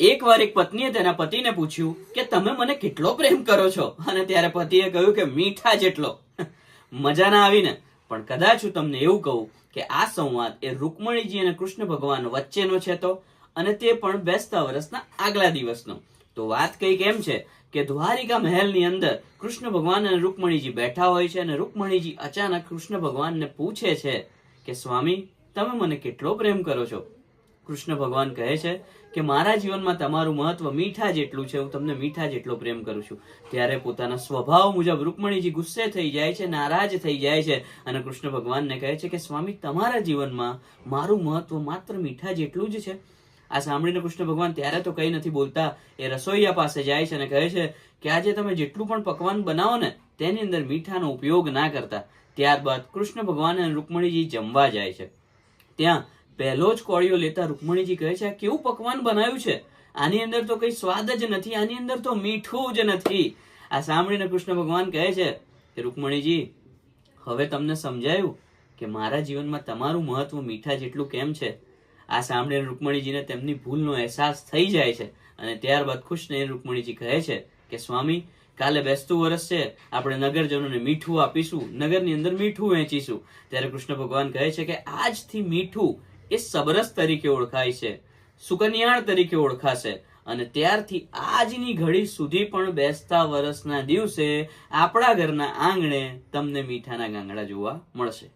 એકવાર એક પત્નીએ તેના પતિને પૂછ્યું કે તમે મને કેટલો પ્રેમ કરો છો? અને ત્યારે પતિએ કહ્યું કે મીઠા જેટલો. મજા ના આવીને. પણ કદાચ હું તમને એવું કહું કે આ સંવાદ એ રૂકમણીજી અને કૃષ્ણ ભગવાન વચ્ચેનો છે તો? અને તે પણ બેસતા વર્ષના આગલા દિવસનો. તો વાત કંઈક એમ છે કે દ્વારિકા મહેલની અંદર કૃષ્ણ ભગવાન અને રૂકમણીજી બેઠા હોય છે અને રૂકમણીજી અચાનક કૃષ્ણ ભગવાનને પૂછે છે કે સ્વામી, તમે મને કેટલો પ્રેમ કરો છો? કૃષ્ણ ભગવાન કહે છે કે મારા જીવનમાં તમારું મહત્વ મીઠા જેટલું છે, હું તમને મીઠા જેટલો પ્રેમ કરું છું. ત્યારે પોતાના સ્વભાવ મુજબ રૂકમણીજી ગુસ્સે થઈ જાય છે, નારાજ થઈ જાય છે અને કૃષ્ણ ભગવાનને કહે છે કે, સ્વામી, તમારા જીવનમાં મારું મહત્વ માત્ર મીઠા જેટલું જ છે. આ સાંભળીને કૃષ્ણ ભગવાન ત્યારે તો કંઈ નથી બોલતા. એ રસોઈયા પાસે જાય છે અને કહે છે કે, આજે તમે જેટલું પણ પકવાન બનાવો ને, તેની અંદર મીઠાનો ઉપયોગ ના કરતા. ત્યારબાદ કૃષ્ણ ભગવાન અને રૂકમણીજી જમવા જાય છે. ત્યાં પહેલો જ કોળિયો લેતા રૂકમણીજી કહે છે કેવું પકવાન બનાવ્યું છે? આની અંદર તો કઈ સ્વાદ જ નથી, આની અંદર તો મીઠું જ નથી. આ સાંભળીને કૃષ્ણ ભગવાન કહે છે કે, રૂકમણીજી, હવે તમને સમજાયું કે મારા જીવનમાં તમારું મહત્વ મીઠા જેટલું કેમ છે? આ સાંભળીને રૂકમણીજીને તેમની ભૂલનો અહેસાસ થઈ જાય છે અને ત્યારબાદ ખુશ થઈને રૂકમણીજી કહે છે કે, સ્વામી, કાલે બેસતું વર્ષ છે, આપણે નગરજનોને મીઠું આપીશું, નગરની અંદર મીઠું વહેંચીશું ત્યારે કૃષ્ણ ભગવાન કહે છે કે, આજથી મીઠું એ સબરસ તરીકે ઓળખાય છે, સુકન્યાળ તરીકે ઓળખાશે અને ત્યારથી આજની ઘડી સુધી પણ બેસતા વર્ષના દિવસે આપણા ઘરના આંગણે તમને મીઠાના ગાંગડા જોવા મળશે.